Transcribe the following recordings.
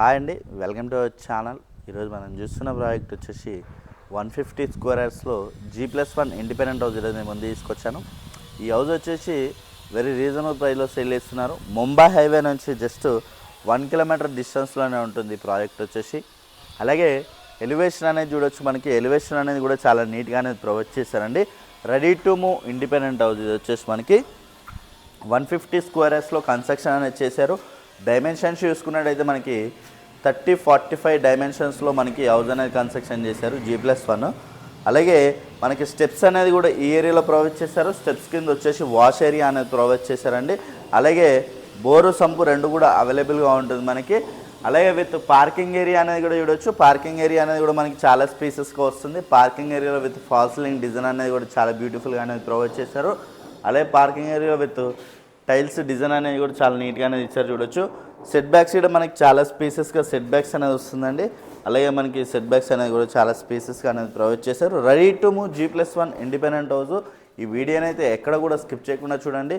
Hi అండి welcome to our channel. ఈరోజు మనం చూస్తున్న ప్రాజెక్ట్ వచ్చేసి one fifty స్క్వేర్స్లో G plus one independent house ఈరోజు నేను ముందు తీసుకొచ్చాను. ఈ హౌస్ వచ్చేసి వెరీ రీజనబుల్ ప్రైస్లో సేల్ చేస్తున్నారు. ముంబై హైవే నుంచి జస్ట్ వన్ కిలోమీటర్ డిస్టెన్స్లోనే ఉంటుంది ఈ ప్రాజెక్ట్ వచ్చేసి. అలాగే ఎలివేషన్ అనేది చూడొచ్చు మనకి. ఎలివేషన్ అనేది కూడా చాలా నీట్గా అనేది ప్రొవైడ్ చేశారండి. Ready to move independent house ఇది వచ్చేసి మనకి. వన్ ఫిఫ్టీ స్క్వేర్స్లో కన్స్ట్రక్షన్ అనేది చేశారు. డైమెన్షన్స్ చూసుకున్నట్టయితే మనకి థర్టీ ఫార్టీ ఫైవ్ డైమెన్షన్స్లో మనకి హౌస్ అనేది కన్స్ట్రక్షన్ చేశారు జీ ప్లస్ వన్. అలాగే మనకి స్టెప్స్ అనేది కూడా ఈ ఏరియాలో ప్రొవైడ్ చేశారు స్టెప్స్ కింద వచ్చేసి వాష్ ఏరియా అనేది ప్రొవైడ్ చేశారండి. అలాగే బోరు సంపు రెండు కూడా అవైలబుల్గా ఉంటుంది మనకి. అలాగే విత్ పార్కింగ్ ఏరియా అనేది కూడా చూడొచ్చు. పార్కింగ్ ఏరియా అనేది కూడా మనకి చాలా స్పేసెస్గా వస్తుంది. పార్కింగ్ ఏరియాలో విత్ ఫాల్స్లింగ్ డిజైన్ అనేది కూడా చాలా బ్యూటిఫుల్గా అనేది ప్రొవైడ్ చేశారు. అలాగే parking area with tiles design అనేది కూడా చాలా నీట్గా అనేది ఇచ్చారు చూడొచ్చు. సెట్ బ్యాక్స్ కూడా మనకి చాలా స్పేసెస్గా సెట్ బ్యాక్స్ అనేది వస్తుందండి. అలాగే మనకి సెట్ బ్యాక్స్ అనేది కూడా చాలా స్పేసెస్గా అనేది ప్రొవైడ్ చేశారు. Ready to move G plus one independent house ఈ వీడియోని అయితే ఎక్కడ కూడా స్కిప్ చేయకుండా చూడండి.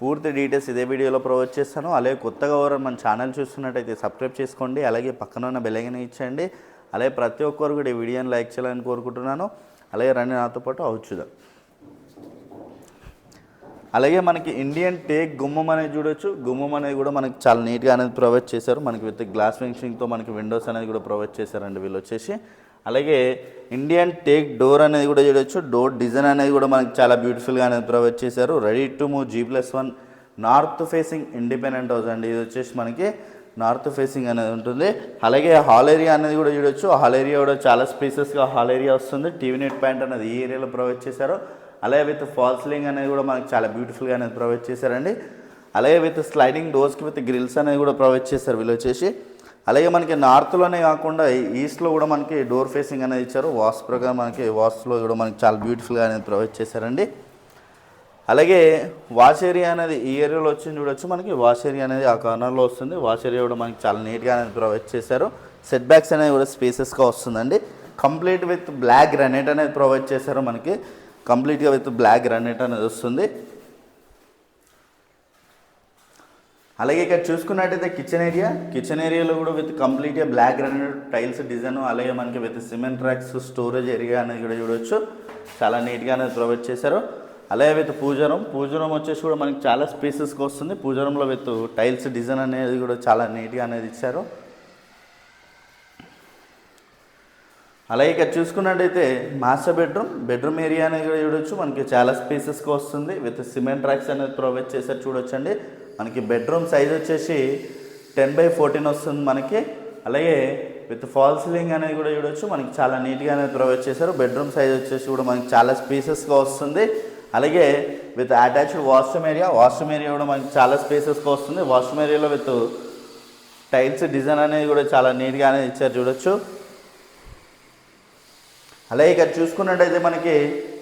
పూర్తి డీటెయిల్స్ ఇదే వీడియోలో ప్రొవైడ్ చేస్తాను. అలాగే కొత్తగా ఎవరైనా మన ఛానల్ చూస్తున్నట్టయితే సబ్స్క్రైబ్ చేసుకోండి. అలాగే పక్కన ఉన్న బెల్లైకన్ ఇచ్చేయండి. అలాగే ప్రతి ఒక్కరు కూడా ఈ వీడియోని లైక్ చేయాలని కోరుకుంటున్నాను. అలాగే రండి నాతో పాటు అవుచుదాం అలాగే మనకి ఇండియన్ టేక్ గుమ్మం అనేది చూడొచ్చు. గుమ్మం అనేది కూడా మనకి చాలా నీట్గా అనేది ప్రొవైడ్ చేశారు. మనకి విత్ గ్లాస్ ఫినిషింగ్తో మనకి విండోస్ అనేది కూడా ప్రొవైడ్ చేశారండి వీళ్ళు వచ్చేసి. అలాగే ఇండియన్ టేక్ డోర్ అనేది కూడా చూడొచ్చు. డోర్ డిజైన్ అనేది కూడా మనకి చాలా బ్యూటిఫుల్గా అనేది ప్రొవైడ్ చేశారు. Ready to move G plus one north facing independent house అండి. ఇది వచ్చేసి మనకి నార్త్ ఫేసింగ్ అనేది ఉంటుంది. అలాగే హాల్ ఏరియా అనేది కూడా చూడొచ్చు. హాల్ ఏరియా కూడా చాలా స్పేసెస్గా హాల్ ఏరియా వస్తుంది. టీవీ నెట్ పాయింట్ అనేది ఈ ఏరియాలో ప్రొవైడ్ చేశారు. అలాగే విత్ ఫాల్స్లింగ్ అనేది కూడా మనకి చాలా బ్యూటిఫుల్గా అనేది ప్రొవైడ్ చేశారండి. అలాగే విత్ స్లైడింగ్ డోర్స్కి విత్ గ్రిల్స్ అనేది కూడా ప్రొవైడ్ చేశారు వీళ్ళు వచ్చేసి. అలాగే మనకి నార్త్లోనే కాకుండా ఈస్ట్లో కూడా మనకి డోర్ ఫేసింగ్ అనేది ఇచ్చారు. వాస్ ప్రకారం మనకి వాస్లో కూడా మనకి చాలా బ్యూటిఫుల్గా అనేది ప్రొవైడ్ చేశారండి. అలాగే వాష్ ఏరియా అనేది ఈ ఏరియాలో వచ్చింది చూడొచ్చు మనకి. వాష్ ఏరియా అనేది ఆ కార్నర్లో వస్తుంది. వాష్ ఏరియా కూడా మనకి చాలా నీట్గా అనేది ప్రొవైడ్ చేశారు. సెట్ బ్యాక్స్ అనేది కూడా స్పేసెస్గా వస్తుందండి. కంప్లీట్ విత్ బ్లాక్ గ్రానైట్ అనేది ప్రొవైడ్ చేశారు మనకి. కంప్లీట్గా విత్ బ్లాక్ గ్రానైట్ అనేది వస్తుంది. అలాగే ఇక్కడ చూసుకున్నట్టయితే కిచెన్ ఏరియా. కిచెన్ ఏరియాలో కూడా విత్ కంప్లీట్గా బ్లాక్ గ్రానైట్ టైల్స్ డిజైన్ అలాగే మనకి with cement tracks storage area అనేది కూడా చూడొచ్చు. చాలా నీట్గా అనేది ప్రొవైడ్ చేశారు. అలాగే విత్ పూజరం పూజరం వచ్చేసి కూడా మనకి చాలా స్పేసెస్కి వస్తుంది. పూజరంలో విత్ టైల్స్ డిజైన్ అనేది కూడా చాలా నీట్గా అనేది ఇచ్చారు. అలాగే ఇక్కడ చూసుకున్నట్టయితే మాస్టర్ బెడ్రూమ్ బెడ్రూమ్ ఏరియా అనేది కూడా చూడొచ్చు. మనకి చాలా స్పేసెస్గా వస్తుంది. విత్ సిమెంట్ ట్రాక్స్ అనేది ప్రొవైడ్ చేశారు చూడొచ్చండి. మనకి బెడ్రూమ్ సైజ్ వచ్చేసి టెన్ బై ఫోర్టీన్ వస్తుంది మనకి. అలాగే విత్ ఫాల్ సీలింగ్ అనేది కూడా చూడొచ్చు. మనకి చాలా నీట్గా అనేది ప్రొవైడ్ చేశారు. బెడ్రూమ్ సైజ్ వచ్చేసి కూడా మనకి చాలా స్పేసెస్గా వస్తుంది. అలాగే with attached washroom area washroom area కూడా మనకి చాలా స్పేసెస్గా వస్తుంది. వాష్రూమ్ ఏరియాలో విత్ టైల్స్ డిజైన్ అనేది కూడా చాలా నీట్గా అనేది ఇచ్చారు చూడొచ్చు. అలాగే ఇక్కడ చూసుకున్నట్టయితే మనకి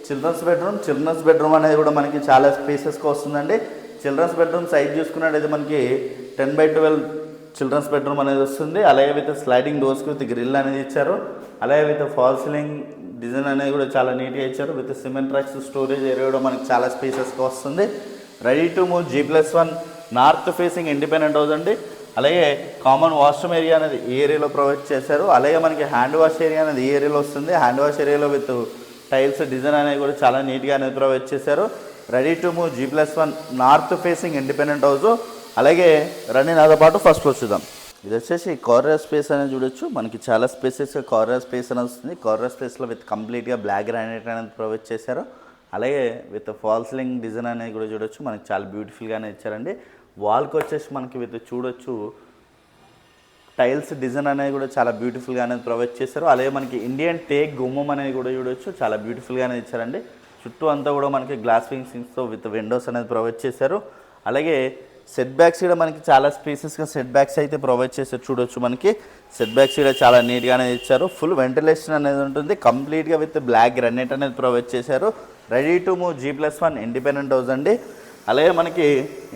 చిల్డ్రన్స్ బెడ్రూమ్ చిల్డ్రన్స్ బెడ్రూమ్ అనేది కూడా మనకి చాలా స్పేసెస్గా వస్తుందండి. చిల్డ్రన్స్ బెడ్రూమ్ సైజ్ చూసుకున్నట్టయితే మనకి ten by twelve childrens bedroom అనేది వస్తుంది. అలాగే విత్ స్లైడింగ్ డోర్స్కి విత్ గ్రిల్ అనేది ఇచ్చారు. అలాగే విత్ ఫాల్ సీలింగ్ డిజైన్ అనేది కూడా చాలా నీట్గా ఇచ్చారు. With cement tracks storage area కూడా మనకి చాలా స్పేసెస్గా వస్తుంది. Ready to move G plus one north facing independent house అండి. అలాగే కామన్ వాష్రూమ్ ఏరియా అనేది ఈ ఏరియాలో ప్రొవైడ్ చేశారు. అలాగే మనకి హ్యాండ్ వాష్ ఏరియా అనేది ఈ ఏరియాలో వస్తుంది. హ్యాండ్ వాష్ ఏరియాలో విత్ టైల్స్ డిజైన్ అనేది కూడా చాలా నీట్గా అనేది ప్రొవైడ్ చేశారు. Ready to move G plus one north facing independent house అలాగే రండి నాతో పాటు ఫస్ట్ ఫ్లోర్ చూద్దాం. ఇది వచ్చేసి కార్నర్ స్పేస్ అనేది చూడొచ్చు. మనకి చాలా స్పేసెస్ కార్నర్ స్పేస్ అనేది వస్తుంది. కార్నర్ స్పేస్లో విత్ కంప్లీట్గా బ్లాక్ గ్రానైట్ అనేది ప్రొవైడ్ చేశారు. అలాగే విత్ ఫాల్స్లింగ్ డిజైన్ అనేది కూడా చూడొచ్చు. మనకి చాలా బ్యూటిఫుల్గానే ఇచ్చారండి. వాల్కి వచ్చేసి మనకి విత్ చూడొచ్చు. టైల్స్ డిజైన్ అనేది కూడా చాలా బ్యూటిఫుల్గా అనేది ప్రొవైడ్ చేశారు. అలాగే మనకి ఇండియన్ టేక్ గుమ్మం అనేది కూడా చూడొచ్చు. చాలా బ్యూటిఫుల్గానే ఇచ్చారండి. చుట్టూ అంతా కూడా మనకి గ్లాస్ ఫినిషింగ్స్తో విత్ విండోస్ అనేది ప్రొవైడ్ చేశారు. అలాగే సెట్ బ్యాక్స్ కూడా మనకి చాలా స్పేసెస్గా సెట్ బ్యాక్స్ అయితే ప్రొవైడ్ చేశారు. చూడొచ్చు మనకి. సెట్ బ్యాక్స్ కూడా చాలా నీట్గానే ఇచ్చారు. ఫుల్ వెంటిలేషన్ అనేది ఉంటుంది. కంప్లీట్గా విత్ బ్లాక్ గ్రనైట్ అనేది ప్రొవైడ్ చేశారు. Ready to move G plus one independent house అండి. అలాగే మనకి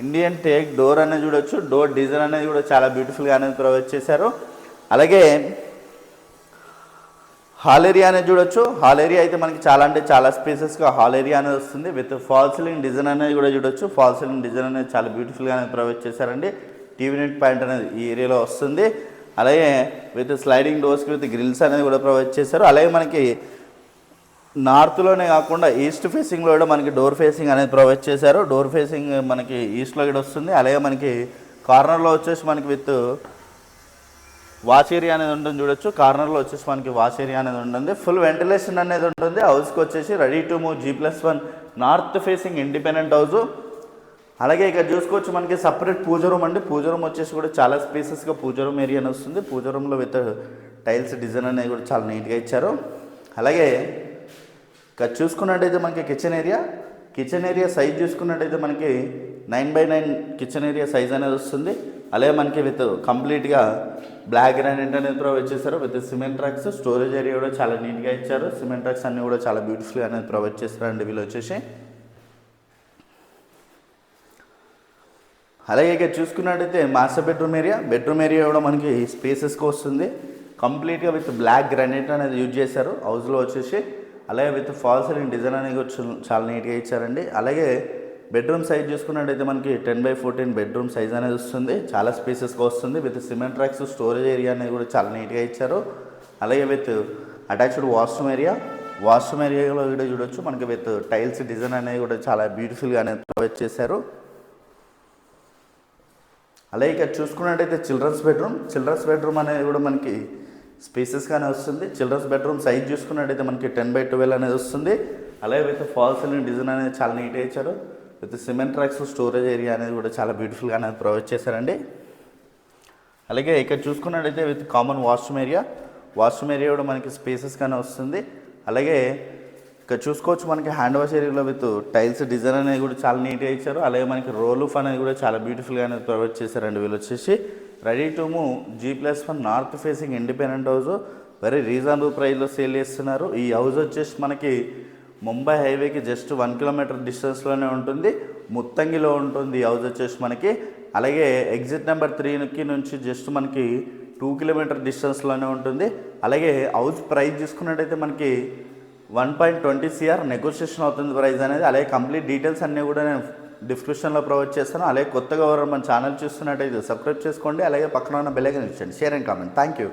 ఇండియన్ టేక్ డోర్ అనేది చూడొచ్చు. డోర్ డిజైన్ అనేది కూడా చాలా బ్యూటిఫుల్గా అనేది ప్రొవైడ్ చేశారు. అలాగే హాల్ ఏరియా అనేది చూడొచ్చు. హాల్ ఏరియా అయితే మనకి చాలా అంటే చాలా స్పేసెస్గా హాల్ ఏరియా అనేది వస్తుంది. విత్ ఫాల్ సీలింగ్ డిజైన్ అనేది కూడా చూడొచ్చు. ఫాల్ సీలింగ్ డిజైన్ అనేది చాలా బ్యూటిఫుల్గా అనేది ప్రొవైడ్ చేశారండి. టీవీ నెట్ పాయింట్ అనేది ఈ ఏరియాలో వస్తుంది. అలాగే విత్ స్లైడింగ్ డోర్స్కి విత్ గ్రిల్స్ అనేది కూడా ప్రొవైడ్ చేశారు. అలాగే మనకి నార్త్లోనే కాకుండా ఈస్ట్ ఫేసింగ్లో కూడా మనకి డోర్ ఫేసింగ్ అనేది ప్రొవైడ్ చేశారు. డోర్ ఫేసింగ్ మనకి ఈస్ట్లో కూడా వస్తుంది. అలాగే మనకి కార్నర్లో వచ్చేసి మనకి విత్ వాష్ ఏరియా అనేది ఉంటుంది చూడొచ్చు. కార్నర్లో వచ్చేసి మనకి వాష్ ఏరియా అనేది ఉంటుంది. ఫుల్ వెంటిలేషన్ అనేది ఉంటుంది. హౌస్కి వచ్చేసి ready to move G plus one north facing independent house అలాగే ఇక్కడ చూసుకోవచ్చు మనకి సపరేట్ పూజ రూమ్ అండి. పూజ రూమ్ వచ్చేసి కూడా చాలా స్పేసెస్గా పూజ రూమ్ ఏరియా అని వస్తుంది. పూజ రూమ్లో విత్ టైల్స్ డిజైన్ అనేది కూడా చాలా నీట్గా ఇచ్చారు. అలాగే ఇక చూసుకున్నట్టయితే మనకి kitchen area kitchen area size చూసుకున్నట్టయితే మనకి nine by nine kitchen area size అనేది వస్తుంది. అలాగే మనకి విత్ కంప్లీట్గా బ్లాక్ గ్రానైట్ అనేది ప్రొవైడ్ చేశారు with cement tracks storage area కూడా చాలా నీట్గా ఇచ్చారు. సిమెంట్ ట్రక్స్ అన్నీ కూడా చాలా బ్యూటిఫుల్గా అనేది ప్రొవైడ్ చేస్తారండి వీళ్ళు వచ్చేసి. అలాగే ఇక చూసుకున్నట్టయితే master bedroom area bedroom area కూడా మనకి స్పేసెస్కి వస్తుంది. కంప్లీట్గా విత్ బ్లాక్ గ్రానైట్ అనేది యూజ్ చేశారు. హౌస్లో వచ్చేసి అలాగే విత్ ఫాల్ సీలింగ్ డిజైన్ అనేది చాలా నీట్గా ఇచ్చారండి. అలాగే బెడ్రూమ్ సైజ్ చూసుకున్నట్టయితే మనకి ten by fourteen bedroom size అనేది వస్తుంది. చాలా స్పేసెస్గా వస్తుంది. With cement tracks storage area అనేది కూడా చాలా నీట్గా ఇచ్చారు. అలాగే with attached washroom area. Washroom ఏరియాలో కూడా చూడొచ్చు. మనకి విత్ టైల్స్ డిజైన్ అనేది కూడా చాలా బ్యూటిఫుల్గా అనేది ప్రొవైడ్ చేశారు. అలాగే ఇక్కడ చూసుకున్నట్టయితే చిల్డ్రన్స్ బెడ్రూమ్. చిల్డ్రన్స్ బెడ్రూమ్ అనేది కూడా మనకి స్పేసెస్గానే వస్తుంది. చిల్డ్రన్స్ బెడ్రూమ్ సైజ్ చూసుకున్నట్టయితే మనకి టెన్ బై ట్వెల్వ్ అనేది వస్తుంది. అలాగే విత్ ఫాల్ సీలింగ్ డిజైన్ అనేది చాలా నీట్గా ఇచ్చారు. With cement tracks storage area అనేది కూడా చాలా బ్యూటిఫుల్గా అనేది ప్రొవైడ్ చేశారండి. అలాగే ఇక్కడ చూసుకున్నట్టయితే with common washroom area. Washroom area కూడా మనకి స్పేసెస్గానే వస్తుంది. అలాగే ఇక్కడ చూసుకోవచ్చు మనకి హ్యాండ్ వాష్ ఏరియాలో విత్ టైల్స్ డిజైన్ అనేది కూడా చాలా నీట్గా ఇచ్చారు. అలాగే మనకి రోలూఫ్ అనేది కూడా చాలా బ్యూటిఫుల్గా అనేది ప్రొవైడ్ చేశారండి వీళ్ళు వచ్చేసి. Ready to move. G plus one north facing independent house. Very reasonable ప్రైస్లో సేల్ చేస్తున్నారు. ఈ హౌస్ వచ్చేసి మనకి ముంబై హైవేకి జస్ట్ వన్ కిలోమీటర్ డిస్టెన్స్లోనే ఉంటుంది. ముత్తంగిలో ఉంటుంది ఈ హౌస్ వచ్చేసి మనకి. అలాగే ఎగ్జిట్ నెంబర్ త్రీకి నుంచి జస్ట్ మనకి టూ కిలోమీటర్ డిస్టెన్స్లోనే ఉంటుంది. అలాగే హౌస్ ప్రైస్ చూసుకున్నట్టయితే మనకి one point twenty CR negotiation అవుతుంది ప్రైస్ అనేది. అలాగే కంప్లీట్ డీటెయిల్స్ అన్నీ కూడా నేను డిస్క్రిప్షన్లో ప్రొవైడ్ చేస్తాను. అలాగే కొత్తగా ఎవరైనా మన ఛానల్ చూస్తున్నట్టయితే సబ్స్క్రైబ్ చేసుకోండి. అలాగే పక్కన ఉన్న bell icon ఇచ్చండి share and comment. Thank you